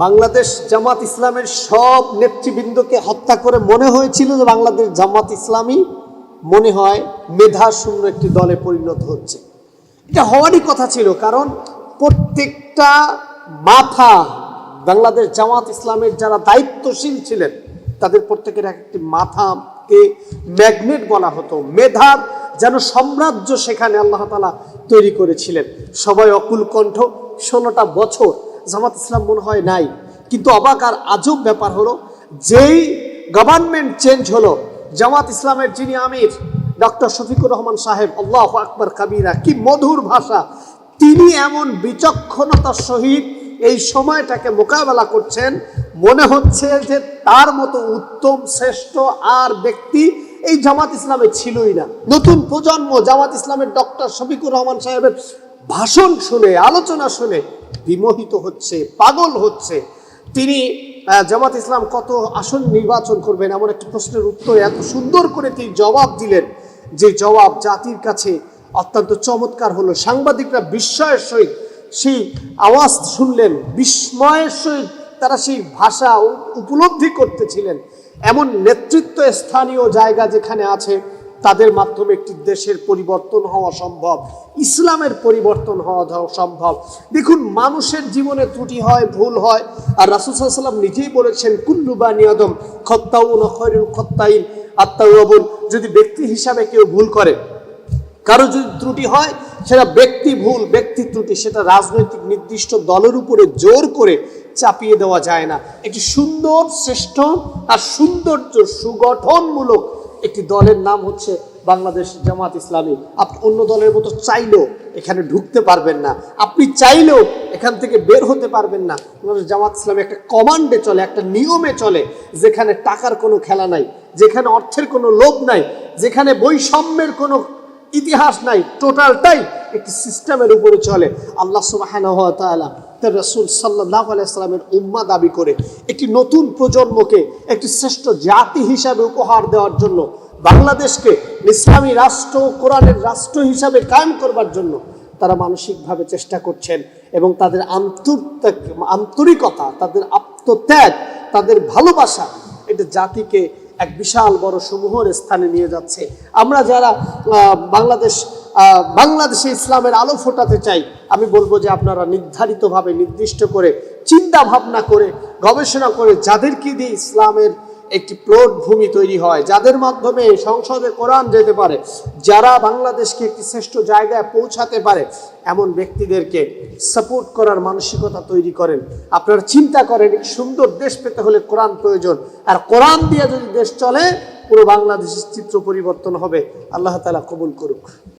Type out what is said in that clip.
বাংলাদেশ জামাত ইসলামের সব নেতৃবৃন্দকে হত্যা করে মনে হয়েছিল যে বাংলাদেশ জামাত ইসলামী মনে হয় মেধা শূন্য একটি দলে পরিণত হচ্ছে। এটা হওয়ারই কথা ছিল কারণ প্রত্যেকটা মাথা বাংলাদেশ জামাত ইসলামের যারা দায়িত্বশীল ছিলেন, তাদের প্রত্যেকের এক একটি মাথাকে ম্যাগনেট বলা হতো। মেধার যেন সাম্রাজ্য সেখানে আল্লাহ তালা তৈরি করেছিলেন। সবাই অকুল কণ্ঠ। ষোলোটা বছর জামাত ইসলাম মনে হয় নাই। কিন্তু অবাক আর আজব ব্যাপার হলো, যেই গভর্নমেন্ট চেঞ্জ হলো, জামাত ইসলামের যিনি আমির, ডক্টর শফিকুর রহমান সাহেব, আল্লাহ আকবর কাবিরা, কি মধুর ভাষা, তিনি এমন বিচক্ষণতার সহিত এই সময়টাকে মোকাবেলা করছেন, মনে হচ্ছে যে তার মতো উত্তম, শ্রেষ্ঠ আর ব্যক্তি এই জামাত ইসলামে ছিলই না। নতুন প্রজন্ম জামাত ইসলামের ডক্টর শফিকুর রহমান সাহেবের ভাষণ শুনে, আলোচনা শুনে বিমোহিত হচ্ছে, পাগল হচ্ছে। তিনি জামাত ইসলাম কত আসন নির্বাচন করবেন এমন একটি প্রশ্নের উত্তরে এত সুন্দর করে তিনি জবাব দিলেন যে জবাব জাতির কাছে অত্যন্ত চমৎকার হলো। সাংবাদিকরা বিস্ময়ের সহিত সেই আওয়াজ শুনলেন, বিস্ময়ের সহিত তারা সেই ভাষা উপলব্ধি করতেছিলেন। এমন নেতৃত্ব স্থানীয় জায়গা যেখানে আছে তাদের মাধ্যমে একটি দেশের পরিবর্তন হওয়া সম্ভব, ইসলামের পরিবর্তন হওয়া সম্ভব। দেখুন, মানুষের জীবনে ত্রুটি হয়, ভুল হয়, আর রাসুল সাল্লাম নিজেই বলেছেন, কুল্লু বা নিয়দম খত্তাউন খয়রুল খত্তাইন আত্মাউবুল যদি ব্যক্তি হিসাবে কেউ ভুল করে, কারও যদি ত্রুটি হয়, সেটা ব্যক্তি ভুল, ব্যক্তি ত্রুটি, সেটা রাজনৈতিক নির্দিষ্ট দলের উপরে জোর করে চাপিয়ে দেওয়া যায় না। একটি সুন্দর শ্রেষ্ঠ আর সৌন্দর্য সুগঠনমূলক একটি দলের নাম হচ্ছে বাংলাদেশ জামাত ইসলামী। আপনি অন্য দলের মতো চাইলেও এখানে ঢুকতে পারবেন না। আপনি চাইলেও এখান থেকে বের হতে পারবেন না। জামাত ইসলামী একটা কমান্ডে চলে, একটা নিয়মে চলে, যেখানে টাকার কোনো খেলা নাই, যেখানে অর্থের কোনো লোভ নাই, যেখানে বৈষম্যের কোনো ইতিহাস নাই টোটালটাই একটি সিস্টেমের উপরে চলে। আল্লাহ সুবাহানাহু ওয়া তার রসুল সাল্লাহ আলাইসালামের উম্মা দাবি করে, একটি নতুন প্রজন্মকে একটি শ্রেষ্ঠ জাতি হিসাবে উপহার দেওয়ার জন্য, বাংলাদেশকে ইসলামী রাষ্ট্র, কোরআনের রাষ্ট্র হিসাবে কায়েম করবার জন্য তারা মানসিকভাবে চেষ্টা করছেন এবং তাদের আন্তর্ক আন্তরিকতা, তাদের আত্মত্যাগ, তাদের ভালোবাসা, এটা জাতিকে এক বিশাল বড় সমূহের স্থানে নিয়ে যাচ্ছে। আমরা যারা বাংলাদেশ বাংলাদেশে ইসলামের আলো ফোটাতে চাই, আমি বলব যে আপনারা নির্ধারিতভাবে নির্দিষ্ট করে চিন্তা ভাবনা করে, গবেষণা করে, যাদেরকে দিয়ে ইসলামের একটি প্লট ভূমি তৈরি হয়, যাদের মাধ্যমে সংসদে কোরআন যেতে পারে, যারা বাংলাদেশকে একটি শ্রেষ্ঠ জায়গায় পৌঁছাতে পারে, এমন ব্যক্তিদেরকে সাপোর্ট করার মানসিকতা তৈরি করেন। আপনারা চিন্তা করেন সুন্দর দেশ পেতে হলে কোরআন প্রয়োজন। আর কোরআন দিয়ে যদি দেশ চলে, পুরো বাংলাদেশের চিত্র পরিবর্তন হবে। আল্লাহ তালা কবুল করুক।